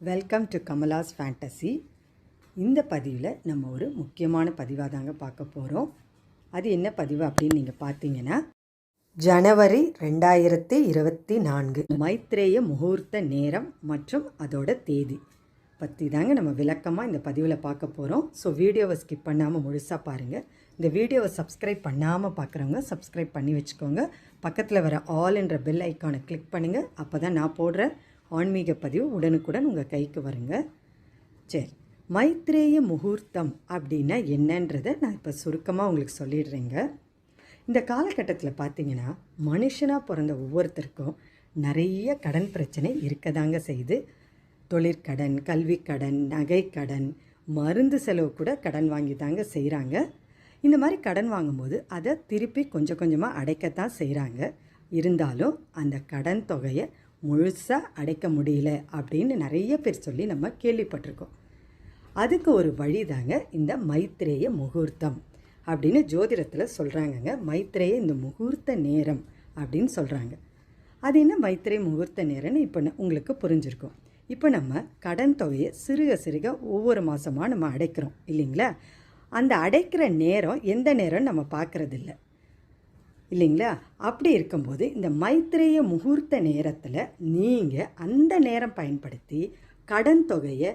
Welcome to Kamala's fantasy இந்த பதிவில் நம்ம ஒரு முக்கியமான பதிவாக தாங்க பார்க்க போகிறோம் அது என்ன பதிவு அப்படின்னு நீங்கள் பார்த்தீங்கன்னா ஜனவரி ரெண்டாயிரத்தி இருபத்தி நான்கு. மைத்ரேய முகூர்த்த நேரம் மற்றும் அதோட தேதி. பற்றி தாங்க நம்ம விளக்கமாக இந்த பதிவில் பார்க்க போகிறோம் ஸோ வீடியோவை ஸ்கிப் பண்ணாமல் முழுசாக பாருங்கள் இந்த வீடியோவை சப்ஸ்கிரைப் பண்ணாமல் பார்க்குறவங்க சப்ஸ்கிரைப் பண்ணி வச்சுக்கோங்க. பக்கத்தில் வர ஆல் என்ற பெல் ஐக்கானை கிளிக் பண்ணுங்கள் அப்போ தான் நான் போடுற ஆன்மீக பதிவு உடனுக்குடன் உங்கள் கைக்கு வருங்க. சரி மைத்ரேய முகூர்த்தம் அப்படின்னா என்னன்றதை நான் இப்போ சுருக்கமாக உங்களுக்கு சொல்லிடுறேங்க. இந்த காலகட்டத்தில் பார்த்தீங்கன்னா மனுஷனாக பிறந்த ஒவ்வொருத்தருக்கும் நிறைய கடன் பிரச்சனை இருக்க தாங்க செய்யுது தொழிற்கடன் கல்விக்கடன் நகைக்கடன் மருந்து செலவு கூட கடன் வாங்கி தாங்க செய்கிறாங்க இந்த மாதிரி கடன் வாங்கும்போது அதை திருப்பி கொஞ்சம் கொஞ்சமாக அடைக்கத்தான் செய்கிறாங்க இருந்தாலும் அந்த கடன் தொகையை முழுசாக அடைக்க முடியல அப்படின்னு நிறைய பேர் சொல்லி நம்ம கேள்விப்பட்டிருக்கோம். அதுக்கு ஒரு வழி தாங்க இந்த மைத்ரேய முகூர்த்தம் அப்படின்னு ஜோதிடத்தில் சொல்கிறாங்கங்க மைத்ரேய இந்த முகூர்த்த நேரம் அப்படின்னு சொல்கிறாங்க அது என்ன மைத்திரை முகூர்த்த நேரம்னு இப்போ உங்களுக்கு புரிஞ்சிருக்கும். இப்போ நம்ம கடன் தொகையை சிறுக சிறுக ஒவ்வொரு மாதமாக நம்ம அடைக்கிறோம் இல்லைங்களா? அந்த அடைக்கிற நேரம் எந்த நேரம் நம்ம பார்க்குறதில்ல இல்லைங்களா? அப்படி இருக்கும்போது இந்த மைத்திரேய முகூர்த்த நேரத்தில் நீங்கள் அந்த நேரம் பயன்படுத்தி கடன் தொகையை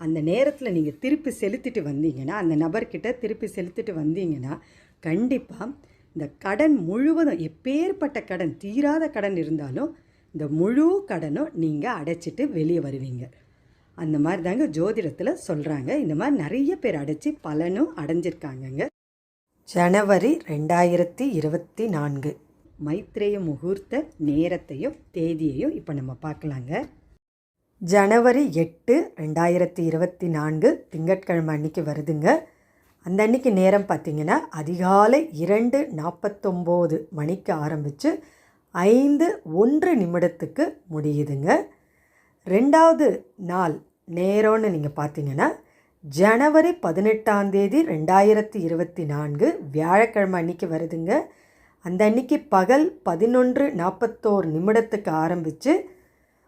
அந்த நேரத்தில் நீங்கள் திருப்பி செலுத்திட்டு வந்தீங்கன்னா அந்த நபர்கிட்ட திருப்பி செலுத்திட்டு வந்தீங்கன்னா கண்டிப்பாக இந்த கடன் முழுவதும் எப்பேற்பட்ட கடன் தீராத கடன் இருந்தாலும் இந்த முழு கடனும் நீங்கள் அடைச்சிட்டு வெளியே வருவீங்க. அந்த மாதிரி தாங்க ஜோதிடத்தில் சொல்கிறாங்க இந்த மாதிரி நிறைய பேர் அடைச்சி பலனும் அடைஞ்சிருக்காங்கங்க. ஜனவரி ரெண்டாயிரத்தி இருபத்தி நான்கு. மைத்ரேய முகூர்த்த நேரத்தையும் தேதியையும் இப்போ நம்ம பார்க்கலாங்க. ஜனவரி எட்டு ரெண்டாயிரத்தி இருபத்தி நான்கு திங்கட்கிழமை அன்னைக்கு வருதுங்க. அந்த அன்னைக்கு நேரம் பார்த்திங்கன்னா அதிகாலை இரண்டு நாற்பத்தொம்போது மணிக்கு ஆரம்பித்து ஐந்து ஒன்று நிமிடத்துக்கு முடியுதுங்க. ரெண்டாவது நாள் நேரம்னு நீங்கள் பார்த்தீங்கன்னா ஜனவரி பதினெட்டாம் தேதி ரெண்டாயிரத்தி இருபத்தி நான்கு வியாழக்கிழமை அன்னைக்கு வருதுங்க. அந்த அன்னைக்கு பகல் பதினொன்று நாற்பத்தோரு நிமிடத்துக்கு ஆரம்பித்து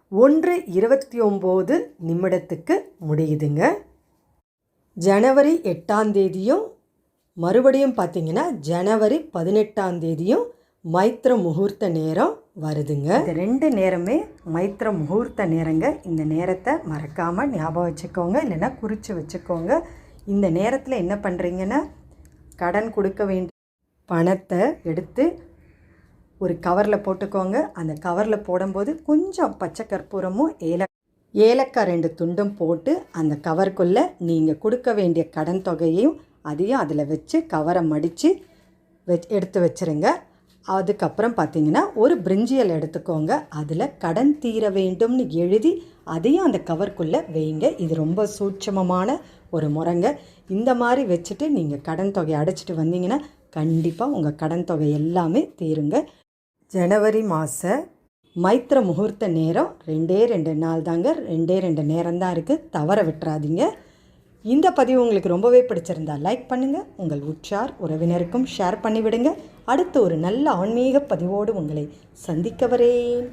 ஒன்று இருபத்தி ஒம்பது நிமிடத்துக்கு முடியுதுங்க. ஜனவரி எட்டாம் தேதியும் மறுபடியும் பார்த்தீங்கன்னா ஜனவரி பதினெட்டாம் தேதியும் மைத்ர முகூர்த்த நேரம் வருதுங்க. இந்த ரெண்டு நேரமே மைத்ர முகூர்த்த நேரங்க. இந்த நேரத்தை மறக்காமல் ஞாபகம் வச்சுக்கோங்க. இல்லைன்னா குறித்து வச்சுக்கோங்க. இந்த நேரத்தில் என்ன பண்ணுறீங்கன்னா கடன் கொடுக்க வேண்டிய பணத்தை எடுத்து ஒரு கவரில் போட்டுக்கோங்க. அந்த கவரில் போடும்போது கொஞ்சம் பச்சை கற்பூரமும் ஏல ஏலக்காய் ரெண்டு துண்டும் போட்டு அந்த கவருக்குள்ளே நீங்கள் கொடுக்க வேண்டிய கடன் தொகையையும் அதையும் அதில் வச்சு கவரை மடித்து வச் எடுத்து வச்சுருங்க. அதுக்கப்புறம் பார்த்தீங்கன்னா ஒரு பிரிஞ்சியல் எடுத்துக்கோங்க. அதில் கடன் தீர வேண்டும்னு எழுதி அதையும் அந்த கவருக்குள்ளே வைங்க. இது ரொம்ப சூட்சமமான ஒரு முறைங்க. இந்த மாதிரி வச்சுட்டு நீங்கள் கடன் தொகையை அடைச்சிட்டு வந்தீங்கன்னா கண்டிப்பாக உங்கள் கடன் தொகை எல்லாமே தீருங்க. ஜனவரி மாத மைத்திர முகூர்த்த நேரம் ரெண்டே ரெண்டு நாள் தாங்க. ரெண்டே ரெண்டு நேரம் தான் இருக்குது தவற விட்டுறாதீங்க. இந்த பதிவு உங்களுக்கு ரொம்பவே பிடிச்சிருந்தா லைக் பண்ணுங்கள் உங்கள் உற்றார் உறவினருக்கும் ஷேர் பண்ணிவிடுங்க. அடுத்து ஒரு நல்ல ஆன்மீக பதிவோடு உங்களை சந்திக்க வரேன்.